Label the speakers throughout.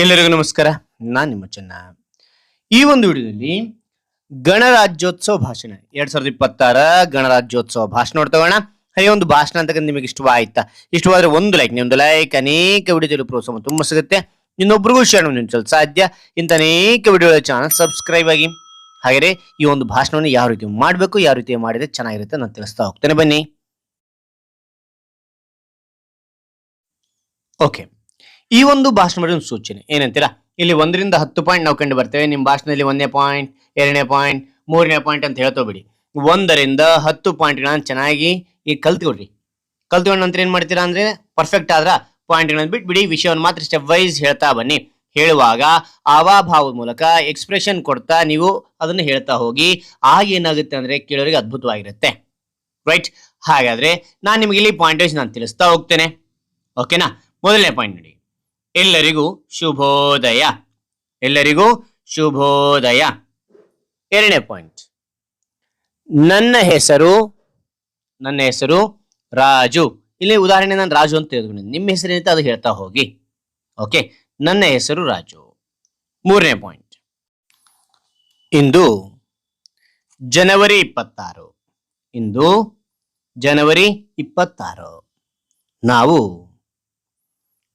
Speaker 1: ಎಲ್ಲರಿಗೂ ನಮಸ್ಕಾರ. ನಾನು ನಿಮ್ಮ ಚೆನ್ನ. ಈ ಒಂದು ವಿಡಿಯೋದಲ್ಲಿ ಗಣರಾಜ್ಯೋತ್ಸವ ಭಾಷಣ. ಎರಡ್ ಸಾವಿರದ ಇಪ್ಪತ್ತಾರ ಗಣರಾಜ್ಯೋತ್ಸವ ಭಾಷಣ ನೋಡ್ತಗೋಣ ಈ ಒಂದು ಭಾಷಣ ಅಂತಕ್ಕಂಥ ನಿಮಗೆ ಇಷ್ಟವಾಯ್ತಾ? ಇಷ್ಟವಾದ್ರೆ ಒಂದು ಲೈಕ್ ನಿಮ್ದು ಲೈಕ್ ಅನೇಕ ವಿಡಿಯೋದಲ್ಲಿ ಪ್ರೋತ್ಸಾಹ ತುಂಬ ಸಿಗುತ್ತೆ. ಇನ್ನೊಬ್ರಿಗೂ ಶೇರ್ ನಿಂಚಲು ಸಾಧ್ಯ. ಇಂಥ ಅನೇಕ ವಿಡಿಯೋಗಳ ಚಾನಲ್ ಸಬ್ಸ್ಕ್ರೈಬ್ ಆಗಿ. ಹಾಗೆ ಈ ಒಂದು ಭಾಷಣವನ್ನು ಯಾವ ರೀತಿ ಮಾಡಬೇಕು, ಯಾವ ರೀತಿ ಮಾಡಿದ್ರೆ ಚೆನ್ನಾಗಿರುತ್ತೆ ನಾನು ತಿಳಿಸ್ತಾ ಹೋಗ್ತೇನೆ. ಬನ್ನಿ. ಓಕೆ ಈ ಒಂದು ಭಾಷಣ ಒಂದು ಸೂಚನೆ ಏನಂತೀರಾ? ಇಲ್ಲಿ ಒಂದರಿಂದ ಹತ್ತು ಪಾಯಿಂಟ್ ನಾವು ಕಂಡು ಬರ್ತೇವೆ. ನಿಮ್ಮ ಭಾಷಣದಲ್ಲಿ ಒಂದೇ ಪಾಯಿಂಟ್ ಎರಡನೇ ಪಾಯಿಂಟ್ ಮೂರನೇ ಪಾಯಿಂಟ್ ಅಂತ ಹೇಳ್ತೋಬಿಡಿ ಒಂದರಿಂದ ಹತ್ತು ಪಾಯಿಂಟ್ಗಳನ್ನು ಚೆನ್ನಾಗಿ ಈಗ ಕಲ್ತ್ಕೊಡ್ರಿ ಕಲ್ತ್ಕೊಂಡ ನಂತರ ಏನ್ ಮಾಡ್ತೀರಾ ಅಂದ್ರೆ ಪರ್ಫೆಕ್ಟ್ ಆದ್ರ ಪಾಯಿಂಟ್ಗಳನ್ನು ಬಿಟ್ಬಿಡಿ. ವಿಷಯವನ್ನು ಮಾತ್ರ ಸ್ಟೆಪ್ ವೈಸ್ ಹೇಳ್ತಾ ಬನ್ನಿ. ಹೇಳುವಾಗ ಆವಾಭಾವದ ಮೂಲಕ ಎಕ್ಸ್ಪ್ರೆಷನ್ ಕೊಡ್ತಾ ನೀವು ಅದನ್ನು ಹೇಳ್ತಾ ಹೋಗಿ. ಆಗ ಏನಾಗುತ್ತೆ ಅಂದ್ರೆ ಕೇಳೋರಿಗೆ ಅದ್ಭುತವಾಗಿರುತ್ತೆ. ರೈಟ್ ಹಾಗಾದ್ರೆ ನಾನು ನಿಮಗೆ ಇಲ್ಲಿ ಪಾಯಿಂಟ್ ವೈಸ್ ನಾನು ತಿಳಿಸ್ತಾ ಹೋಗ್ತೇನೆ. ಓಕೆನಾ ಮೊದಲನೇ ಪಾಯಿಂಟ್ ನೋಡಿ. ಎಲ್ಲರಿಗೂ ಶುಭೋದಯ. ಎಲ್ಲರಿಗೂ ಶುಭೋದಯ. ಎರಡನೇ ಪಾಯಿಂಟ್ ನನ್ನ ಹೆಸರು ನನ್ನ ಹೆಸರು ರಾಜು. ಇಲ್ಲಿ ಉದಾಹರಣೆ ನಾನು ರಾಜು ಅಂತ ತೆಗೆದುಕೊಂಡಿದ್ದೀನಿ ನಿಮ್ಮ ಹೆಸರೇನಿದೆ ಅದು ಹೇಳ್ತಾ ಹೋಗಿ. ಓಕೆ ನನ್ನ ಹೆಸರು ರಾಜು. ಮೂರನೇ ಪಾಯಿಂಟ್ ಇಂದು ಜನವರಿ ಇಪ್ಪತ್ತಾರು. ಇಂದು ಜನವರಿ ಇಪ್ಪತ್ತಾರು. ನಾವು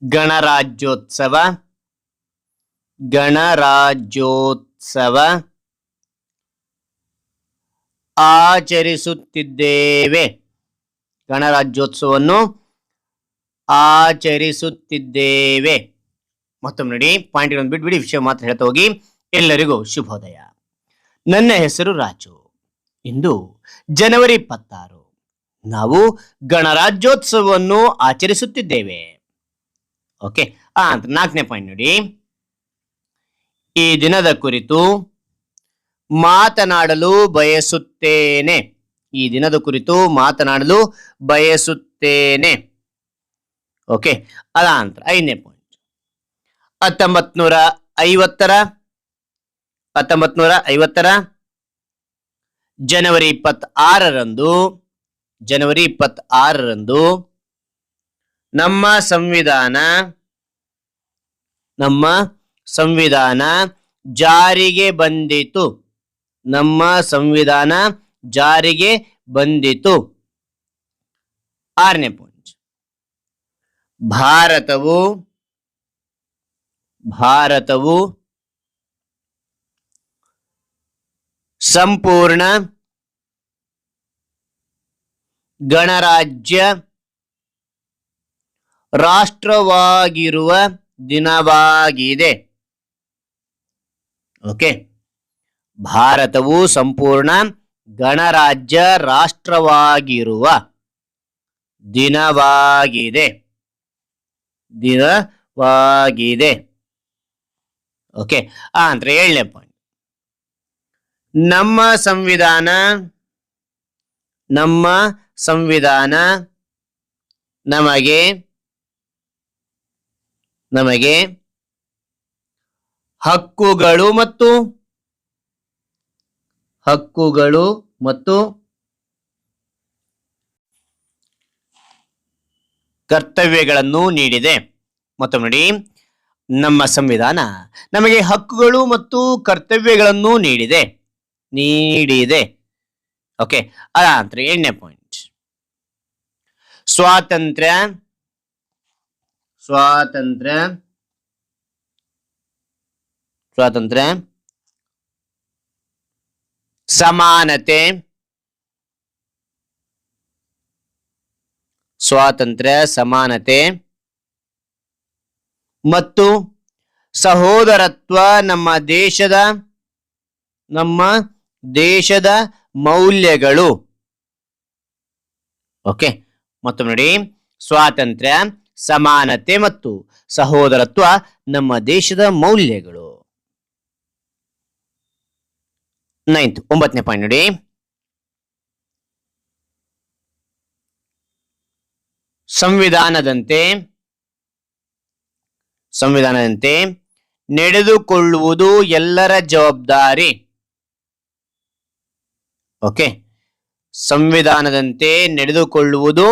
Speaker 1: ಗಣರಾಜ್ಯೋತ್ಸವ ಗಣರಾಜ್ಯೋತ್ಸವ ಆಚರಿಸುತ್ತಿದ್ದೇವೆ. ಗಣರಾಜ್ಯೋತ್ಸವವನ್ನು ಆಚರಿಸುತ್ತಿದ್ದೇವೆ. ಮತ್ತೊಮ್ಮೆ ನೋಡಿ ಪಾಯಿಂಟ್ ಒಂದು ಬಿಟ್ಬಿಡಿ, ವಿಷಯ ಮಾತ್ರ ಹೇಳ್ತಾ ಹೋಗಿ. ಎಲ್ಲರಿಗೂ ಶುಭೋದಯ. ನನ್ನ ಹೆಸರು ರಾಜು. ಇಂದು ಜನವರಿ ಇಪ್ಪತ್ತಾರು. ನಾವು ಗಣರಾಜ್ಯೋತ್ಸವವನ್ನು ಆಚರಿಸುತ್ತಿದ್ದೇವೆ. ಓಕೆ ಆ, ಅಂತ ನಾಲ್ಕನೇ ಪಾಯಿಂಟ್ ನೋಡಿ. ಈ ದಿನದ ಕುರಿತು ಮಾತನಾಡಲು ಬಯಸುತ್ತೇನೆ. ಈ ದಿನದ ಕುರಿತು ಮಾತನಾಡಲು ಬಯಸುತ್ತೇನೆ. ಓಕೆ ಅದ ನಂತರ ಐದನೇ ಪಾಯಿಂಟ್ ಹತ್ತೊಂಬತ್ ನೂರ ಐವತ್ತರ ಹತ್ತೊಂಬತ್ ನೂರ ಐವತ್ತರ ಜನವರಿ ಇಪ್ಪತ್ತಾರರಂದು ಜನವರಿ ಇಪ್ಪತ್ತಾರರಂದು ನಮ್ಮ ಸಂವಿಧಾನ ನಮ್ಮ ಸಂವಿಧಾನ ಜಾರಿಗೆ ಬಂದಿತು. ನಮ್ಮ ಸಂವಿಧಾನ ಜಾರಿಗೆ ಬಂದಿತು. ಆರನೇ ಪಾಯಿಂಟ್ ಭಾರತವು ಭಾರತವು ಸಂಪೂರ್ಣ ಗಣರಾಜ್ಯ ರಾಷ್ಟ್ರವಾಗಿರುವ ದಿನವಾಗಿದೆ. ಓಕೆ ಭಾರತವು ಸಂಪೂರ್ಣ ಗಣರಾಜ್ಯ ರಾಷ್ಟ್ರವಾಗಿರುವ ದಿನವಾಗಿದೆ. ದಿನವಾಗಿದೆ. ಓಕೆ ಅಂದ್ರೆ ಏಳನೇ ಪಾಯಿಂಟ್ ನಮ್ಮ ಸಂವಿಧಾನ ನಮ್ಮ ಸಂವಿಧಾನ ನಮಗೆ ನಮಗೆ ಹಕ್ಕುಗಳು ಮತ್ತು ಹಕ್ಕುಗಳು ಮತ್ತು ಕರ್ತವ್ಯಗಳನ್ನು ನೀಡಿದೆ. ಮತ್ತು ನೋಡಿ. ನಮ್ಮ ಸಂವಿಧಾನ ನಮಗೆ ಹಕ್ಕುಗಳು ಮತ್ತು ಕರ್ತವ್ಯಗಳನ್ನು ನೀಡಿದೆ. ನೀಡಿದೆ. ಓಕೆ. ಅದಾಂತರ ಎಣ್ಣೆ ಪಾಯಿಂಟ್ ಸ್ವಾತಂತ್ರ್ಯ ಸ್ವಾತಂತ್ರ್ಯ. ಸ್ವಾತಂತ್ರ್ಯ. ಸಮಾನತೆ. ಸ್ವಾತಂತ್ರ್ಯ, ಸಮಾನತೆ. ಮತ್ತು ಸಹೋದರತ್ವ ನಮ್ಮ ದೇಶದ ನಮ್ಮ ದೇಶದ ಮೌಲ್ಯಗಳು. ಓಕೆ, ಮತ್ತೊಮ್ಮೆ ನೋಡಿ. ಸ್ವಾತಂತ್ರ್ಯ ಸಮಾನತೆ ಮತ್ತು ಸಹೋದರತ್ವ ನಮ್ಮ ದೇಶದ ಮೌಲ್ಯಗಳು. ನೈನ್ತ್ ಒಂಬತ್ತನೇ ಪಾಯಿಂಟ್ ನೋಡಿ. ಸಂವಿಧಾನದಂತೆ ಸಂವಿಧಾನದಂತೆ ನಡೆದುಕೊಳ್ಳುವುದು ಎಲ್ಲರ ಜವಾಬ್ದಾರಿ. ಓಕೆ ಸಂವಿಧಾನದಂತೆ ನಡೆದುಕೊಳ್ಳುವುದು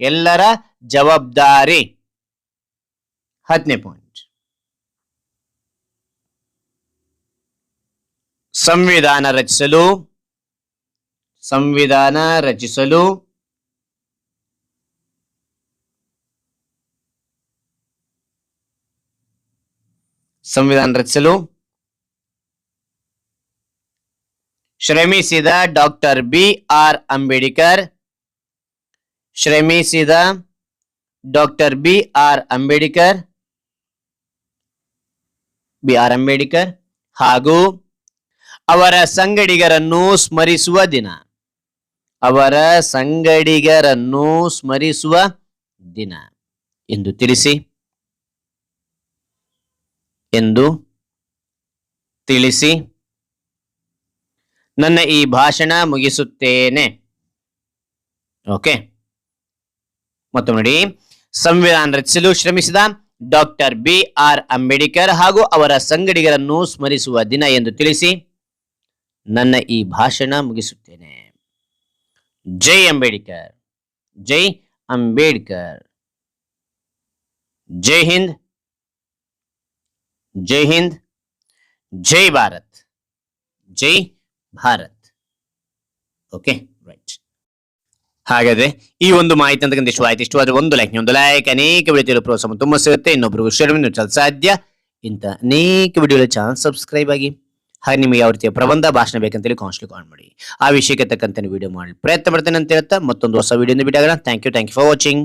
Speaker 1: ಎಲ್ಲರ ಜವಾಬ್ದಾರಿ. ಹತ್ತನೇ ಪಾಯಿಂಟ್ ಸಂವಿಧಾನ ರಚಿಸಲು ಸಂವಿಧಾನ ರಚಿಸಲು ಸಂವಿಧಾನ ರಚಿಸಲು ಶ್ರಮಿಸಿದ ಡಾಕ್ಟರ್ ಬಿ ಆರ್ ಅಂಬೇಡ್ಕರ್ ಶ್ರಮಿಸಿದ doctor B R Ambedkar B R Ambedkar ಹಾಗೂ ಅವರ ಸಂಗಡಿಗರನ್ನು ಸ್ಮರಿಸುವ ದಿನ. ಅವರ ಸಂಗಡಿಗರನ್ನು ಸ್ಮರಿಸುವ ದಿನ ಎಂದು ತಿಳಿಸಿ. ಎಂದು ತಿಳಿಸಿ. ನನ್ನ ಈ ಭಾಷಣ ಮುಗಿಸುತ್ತೇನೆ. ಓಕೆ. ಮತ್ತು ನೋಡಿ. ಸಂವಿಧಾನ ರಚಿಸಲು ಶ್ರಮಿಸಿದ ಡಾಕ್ಟರ್ ಬಿ ಆರ್ ಅಂಬೇಡ್ಕರ್ ಹಾಗೂ ಅವರ ಸಂಗಡಿಗರನ್ನು ಸ್ಮರಿಸುವ ದಿನ ಎಂದು ತಿಳಿಸಿ ನನ್ನ ಈ ಭಾಷಣ ಮುಗಿಸುತ್ತೇನೆ. ಜೈ ಅಂಬೇಡ್ಕರ್ ಜೈ ಅಂಬೇಡ್ಕರ್, ಜೈ ಹಿಂದ್ ಜೈ ಹಿಂದ್, ಜೈ ಭಾರತ್ ಜೈ ಭಾರತ್. ಓಕೆ ರೈಟ್ ಹಾಗಾದ್ರೆ ಈ ಒಂದು ಮಾಹಿತಿ ಅಂತಕ್ಕಂಥ ಇಷ್ಟ ಆಯ್ತು. ಇಷ್ಟವಾದ್ರೆ ಒಂದು ಲೈಕ್ ಒಂದು ಲೈಕ್ ಅನೇಕ ವಿಡಿಯೋ ಪ್ರೋತ್ಸಾಹ ತುಂಬ ಸಿಗುತ್ತೆ. ಇನ್ನೊಬ್ರಿಗೂ ಶೇರ್ ಚಲ ಸಾಧ್ಯ. ಇಂಥ ಅನೇಕ ವಿಡಿಯೋ ಚಾನಲ್ ಸಬ್ಸ್ಕ್ರೈಬ್ ಆಗಿ, ಹಾಗೆ ನಿಮಗೆ ಯಾವ ರೀತಿಯ ಪ್ರಬಂಧ, ಭಾಷಣ ಬೇಕಂತೇಳಿ ಕಾನ್ಸ್ಟ್ಲಿ ಕಾಲ್ ಮಾಡಿ. ಆ ವಿಷಯಕ್ಕೆ ತಕ್ಕಂತೆ ವಿಡಿಯೋ ಮಾಡಿ ಪ್ರಯತ್ನ ಮಾಡ್ತೇನೆ ಅಂತ ಹೇಳ್ತಾ ಮತ್ತೊಂದು ಹೊಸ ವಿಡಿಯೋ ಬಿಟ್ಟಾಗ thank you thank you for watching